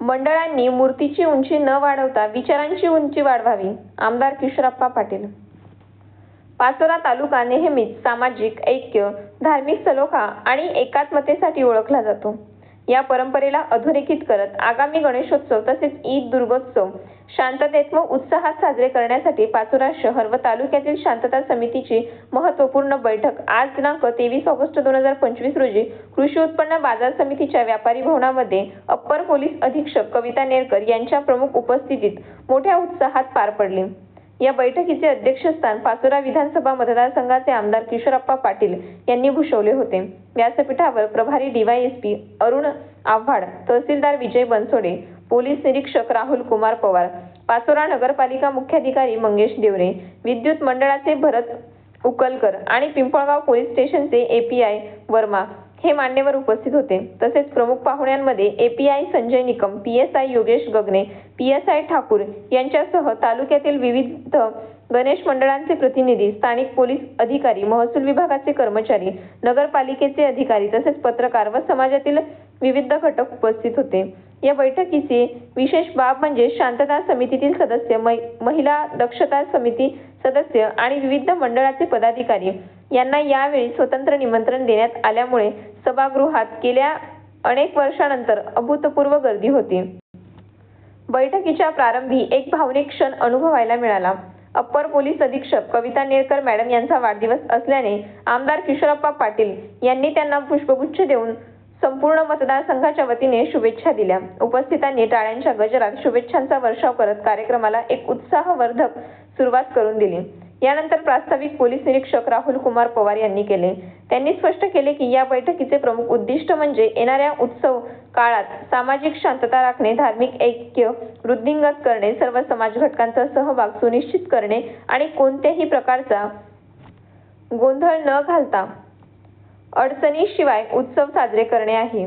मंडळांनी मूर्तीची उंची न वाढवता विचारांची उंची वाढवावी आमदार किशोरप्पा पाटील. पाचोरा तालुका नेहमीच सामाजिक ऐक्य धार्मिक सलोखा आणि एकात्मतेसाठी ओळखला जातो. या परंपरेला अधोरेखित करत आगामी गणेशोत्सव तसेच ईद दुर्गोत्सव शांततेत व उत्साहात साजरे करण्यासाठी पाचोरा शहर व तालुक्यातील शांतता समितीची महत्त्वपूर्ण बैठक आज दिनांक तेवीस ऑगस्ट दोन हजार पंचवीस रोजी कृषी उत्पन्न बाजार समितीच्या व्यापारी भवनामध्ये अप्पर पोलीस अधीक्षक कविता नेरकर यांच्या प्रमुख उपस्थितीत मोठ्या उत्साहात पार पडली. या बैठकीचे अध्यक्षस्थान पाचोरा विधानसभा मतदारसंघाचे आमदार किशोरप्पा पाटील यांनी भूषवले होते. व्यासपीठावर प्रभारी डीवायएसपी अरुण आव्हाड तहसीलदार विजय बनसोडे पोलीस निरीक्षक राहुल कुमार पवार पाचोरा नगरपालिका मुख्याधिकारी मंगेश देवरे विद्युत मंडळाचे भरत उकलकर आणि पिंपळगाव पोलीस स्टेशनचे एपीआय वर्मा हे मान्यवर उपस्थित होते. तसेच प्रमुख पाहुण्यांमध्ये API Sanjay Nikam PSI Yogesh Gagne PSI Thakur यांच्यासह तालुक्यातील विविध गणेश मंडळांचे प्रतिनिधी स्थानिक पोलीस अधिकारी महसूल विभागाचे कर्मचारी नगरपालिकेचे अधिकारी तसेच पत्रकार व समाजातील विविध घटक उपस्थित होते. या बैठकीची विशेष बाब म्हणजे शांतता समितीतील सदस्य मै- महिला दक्षता समिती सदस्य आणि विविध मंडळाचे पदाधिकारी यांना यावेळी स्वतंत्र निमंत्रण देण्यात आल्यामुळे सभागृहात गेल्या अनेक वर्षानंतर अभूतपूर्व गर्दी होती. बैठकीच्या प्रारंभी एक भावनिक क्षण अनुभवायला मिळाला. अप्पर पोलीस अधीक्षक कविता नेरकर मॅडम यांचा वाढदिवस असल्याने आमदार किशोरप्पा पाटील यांनी त्यांना पुष्पगुच्छ देऊन संपूर्ण मतदारसंघाच्या वतीने शुभेच्छा दिल्या. उपस्थितांनी टाळ्यांच्या गजरात शुभेच्छांचा वर्षाव करत कार्यक्रमाला एक उत्साहवर्धक सुरुवात करून दिली. यानंतर प्रास्ताविक पोलीस निरीक्षक राहुल कुमार पवार यांनी केले. त्यांनी स्पष्ट केले की या बैठकीचे प्रमुख उद्दिष्ट म्हणजे येणाऱ्या उत्सव काळात सामाजिक शांतता राखणे धार्मिक ऐक्य वृद्धिंगत करणे सर्व समाज घटकांचा सहभाग सुनिश्चित करणे आणि कोणत्याही प्रकारचा गोंधळ न घालता अडचणीशिवाय उत्सव साजरे करणे आहे.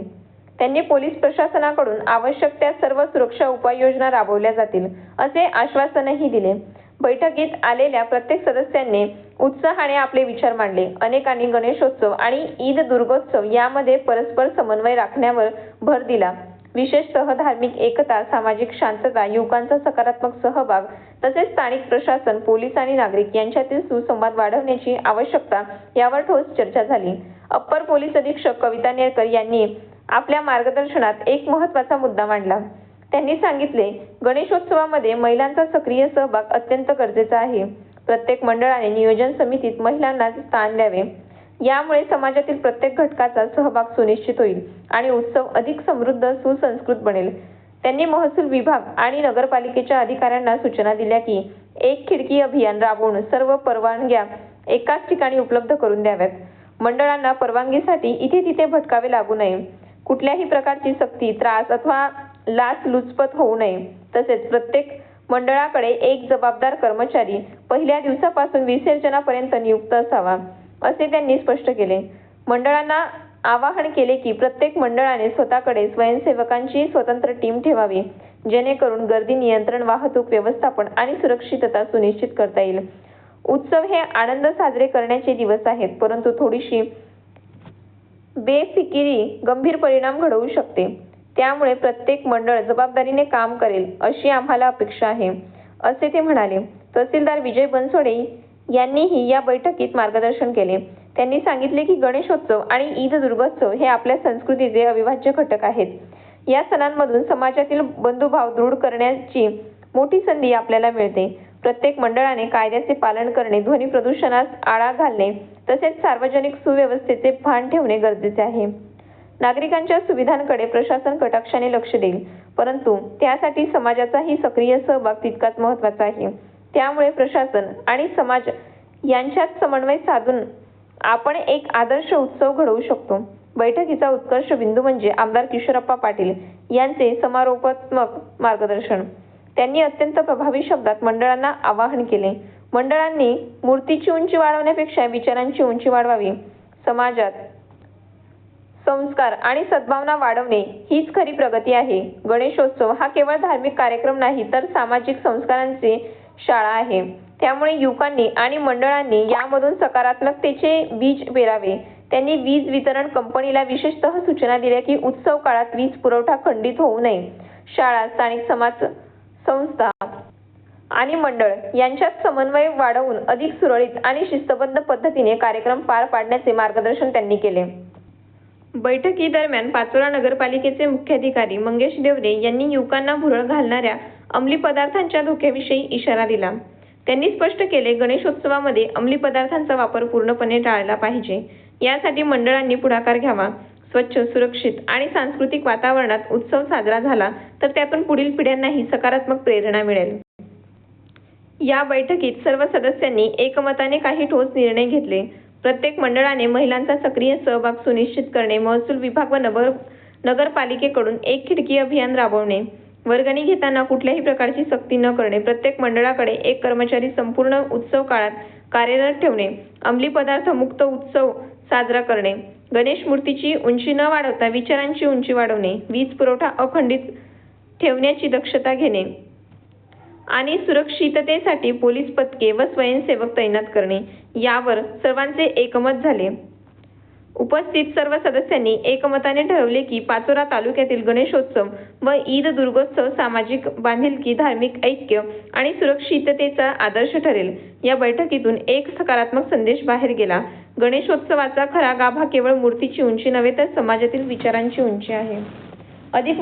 त्यांनी पोलीस प्रशासनाकडून आवश्यक त्या सर्व सुरक्षा उपाययोजना राबवल्या जातील असे आश्वासनही दिले. बैठकीत आलेल्या प्रत्येक सदस्यांनी उत्साहाने आपले विचार मांडले. अनेकांनी गणेशोत्सव आणि ईद दुर्गोत्सव यामध्ये परस्पर समन्वय राखण्यावर भर दिला. विशेषतः धार्मिक एकता सामाजिक शांतता युवकांचा सकारात्मक सहभाग तसेच स्थानिक प्रशासन पोलीस आणि नागरिक यांच्यातील सुसंवाद वाढवण्याची आवश्यकता यावर ठोस चर्चा झाली. अप्पर पोलीस अधीक्षक कविता नेरकर यांनी आपल्या मार्गदर्शनात एक महत्त्वाचा मुद्दा मांडला. त्यांनी सांगितले गणेशोत्सवामध्ये महिलांचा सक्रिय सहभाग अत्यंत गरजेचा आहे. प्रत्येक मंडळाने नियोजन समितीत महिलांना स्थान द्यावे. यामुळे समाजातील प्रत्येक घटकाचा सहभाग सुनिश्चित होईल आणि उत्सव अधिक समृद्ध सुसंस्कृत बनेल. त्यांनी महसूल विभाग आणि नगरपालिकेच्या अधिकाऱ्यांना सूचना दिल्या की एक खिडकी अभियान राबवून सर्व परवानग्या एकाच ठिकाणी उपलब्ध करून द्याव्यात. मंडळांना परवानगीसाठी इथे तिथे भटकावे लागू नये. कुठल्याही प्रकारची सक्ती त्रास अथवा लाच लुचपत होऊ नये. तसेच प्रत्येक मंडळाकडे एक जबाबदार कर्मचारी पहिल्या दिवसापासून विसर्जनापर्यंत नियुक्त असावा. असे त्यांनी स्पष्ट केले. मंडळांना आवाहन केले की प्रत्येक मंडळाने स्वतःकडे स्वयंसेवकांची स्वतंत्र टीम ठेवावी जेणेकरून गर्दी नियंत्रण वाहतूक व्यवस्थापन आणि सुरक्षितता सुनिश्चित करता येईल. उत्सव हे आनंद साजरे करण्याचे दिवस आहेत परंतु थोडीशी बेफिकिरी गंभीर परिणाम घडवू शकते. त्यामुळे प्रत्येक मंडळ जबाबदारीने काम करेल अशी आम्हाला अपेक्षा आहे असे ते म्हणाले. तहसीलदार विजय बनसोडे यांनीही या बैठकीत मार्गदर्शन केले. त्यांनी सांगितले की गणेशोत्सव आणि ईद दुर्गोत्सव हे आपल्या संस्कृतीचे अविभाज्य घटक आहेत. या सणांमधून समाजातील बंधुभाव दृढ करण्याची मोठी संधी आपल्याला मिळते. प्रत्येक मंडळाने कायद्याचे पालन करणे ध्वनी प्रदूषणास आळा घालणे तसेच सार्वजनिक सुव्यवस्थेचे भान ठेवणे गरजेचे आहे. नागरिकांच्या सुविधांकडे प्रशासन कटाक्षाने लक्ष देईल परंतु त्यासाठी समाजाचाही सक्रिय सहभाग तितकाच महत्त्वाचा आहे. त्यामुळे प्रशासन आणि समाज यांच्यात समन्वय साधून आपण एक आदर्श उत्सव घडवू शकतो. बैठकीचा उत्कर्ष बिंदू म्हणजे आमदार किशोरप्पा पाटील यांचे समारोपात्मक मार्गदर्शन. त्यांनी अत्यंत प्रभावी शब्दात मंडळांना आवाहन केले. मंडळांनी मूर्तीची उंची वाढवण्यापेक्षा विचारांची उंची वाढवावी. समाजात संस्कार आणि सद्भावना वाढवणे हीच खरी प्रगती आहे. गणेशोत्सव हा केवळ धार्मिक कार्यक्रम नाही तर सामाजिक संस्कारांचे शाळा आहे. त्यामुळे युवकांनी आणि मंडळांनी यामधून सकारात्मकतेचे बीज पेरावे. त्यांनी वीज वितरण कंपनीला विशेषतः सूचना दिल्या की उत्सव काळात वीज पुरवठा खंडित होऊ नये. शाळा स्थानिक समाज संस्था आणि मंडळ यांच्यात समन्वय वाढवून अधिक सुरळीत आणि शिस्तबद्ध पद्धतीने कार्यक्रम पार पाडण्याचे मार्गदर्शन त्यांनी केले. बैठकीदरम्यान पाचोरा नगरपालिकेचे मुख्याधिकारी मंगेश देवरे यांनी युवकांना भुरळ घालणाऱ्या अंमली पदार्थांच्या धोक्याविषयी इशारा दिला. त्यांनी स्पष्ट केले गणेशोत्सवामध्ये अंमली पदार्थांचा वापर पूर्णपणे टाळला पाहिजे. यासाठी मंडळांनी पुढाकार घ्यावा. स्वच्छ सुरक्षित आणि सांस्कृतिक वातावरणात उत्सव साजरा झाला तर त्यातून पुढील पिढ्यांनाही सकारात्मक प्रेरणा मिळेल. या बैठकीत सर्व सदस्यांनी एकमताने काही ठोस निर्णय घेतले. प्रत्येक मंडळाने महिलांचा सक्रिय सहभाग सुनिश्चित करणे महसूल विभाग व नगर नगरपालिकेकडून एक खिडकी अभियान राबवणे. वर्गणी घेताना कुठल्याही प्रकारची सक्ती न करणे प्रत्येक मंडळाकडे एक कर्मचारी संपूर्ण उत्सव काळात कार्यरत ठेवणे अंमली पदार्थ मुक्त उत्सव साजरा करणे गणेश मूर्तीची उंची न वाढवता विचारांची उंची वाढवणे वीज पुरवठा अखंडित ठेवण्याची दक्षता घेणे आणि सुरक्षिततेसाठी पोलीस पथके व स्वयंसेवक तैनात करणे यावर सर्वांचे एकमत झाले. उपस्थित सर्व सदस्यांनी एकमताने ठरवले की पाचोरा तालुक्यातील गणेशोत्सव व ईद दुर्गोत्सव सामाजिक बांधिलकी धार्मिक ऐक्य आणि सुरक्षिततेचा आदर्श ठरेल. या बैठकीतून एक सकारात्मक संदेश बाहेर गेला. गणेशोत्सवाचा खरा गाभा केवळ मूर्तीची उंची नव्हे तर समाजातील विचारांची उंची आहे. अधिक